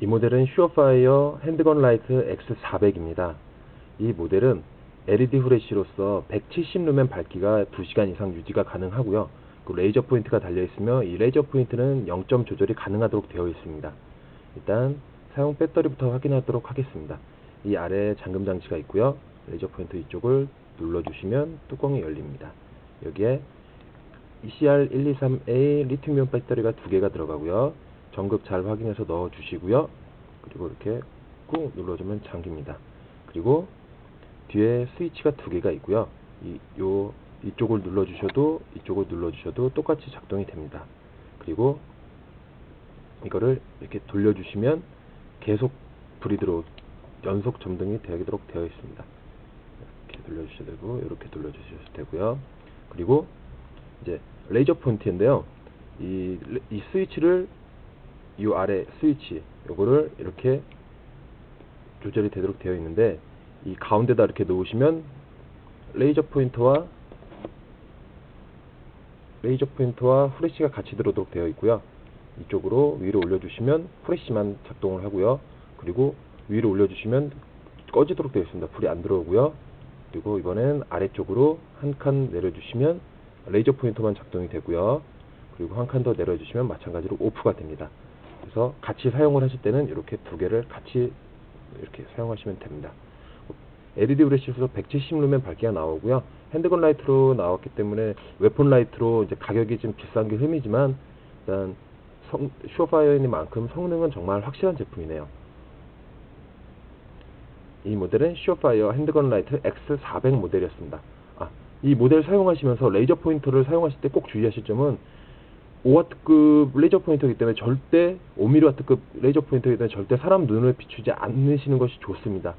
이 모델은 슈어파이어 핸드건 라이트 X400입니다. 이 모델은 LED 후레쉬로서 170루멘 밝기가 2시간 이상 유지가 가능하고요. 그 레이저 포인트가 달려있으며 이 레이저 포인트는 0점 조절이 가능하도록 되어 있습니다. 일단 사용 배터리부터 확인하도록 하겠습니다. 이 아래에 잠금 장치가 있고요. 레이저 포인트 이쪽을 눌러주시면 뚜껑이 열립니다. 여기에 ECR123A 리튬이온 배터리가 두 개가 들어가고요. 전극 잘 확인해서 넣어 주시고요. 그리고 이렇게 꾹 눌러주면 잠깁니다. 그리고 뒤에 스위치가 두 개가 있고요. 이, 요, 이쪽을 눌러 주셔도 이쪽을 눌러 주셔도 똑같이 작동이 됩니다. 그리고 이거를 이렇게 돌려주시면 계속 불이 들어 연속 점등이 되도록 되어 있습니다. 이렇게 돌려주셔도 되고 이렇게 돌려주셔도 되고요. 그리고 이제 레이저 포인트인데요. 이, 이 스위치를 이 아래 스위치 요거를 이렇게 조절이 되도록 되어 있는데 이 가운데다 이렇게 놓으시면 레이저 포인터와 레이저 포인터와 후레쉬가 같이 들어오도록 되어 있고요. 이쪽으로 위로 올려주시면 후레쉬만 작동을 하고요. 그리고 위로 올려주시면 꺼지도록 되어 있습니다. 불이 안 들어오고요. 그리고 이번엔 아래쪽으로 한 칸 내려주시면 레이저 포인터만 작동이 되고요. 그리고 한 칸 더 내려주시면 마찬가지로 오프가 됩니다. 그래서 같이 사용을 하실 때는 이렇게 두 개를 같이 이렇게 사용하시면 됩니다. LED 후레쉬에서 170루멘 밝기가 나오고요. 핸드건 라이트로 나왔기 때문에 웨폰 라이트로 이제 가격이 좀 비싼 게 흠이지만 일단 성, 슈어파이어니만큼 성능은 정말 확실한 제품이네요. 이 모델은 슈어파이어 핸드건 라이트 X400 모델이었습니다. 아, 이 모델 사용하시면서 레이저 포인터를 사용하실 때 꼭 주의하실 점은 5W급 레이저 포인터이기 때문에 절대 5mmW급 레이저 포인터이기 때문에 절대 사람 눈을 비추지 않으시는 것이 좋습니다.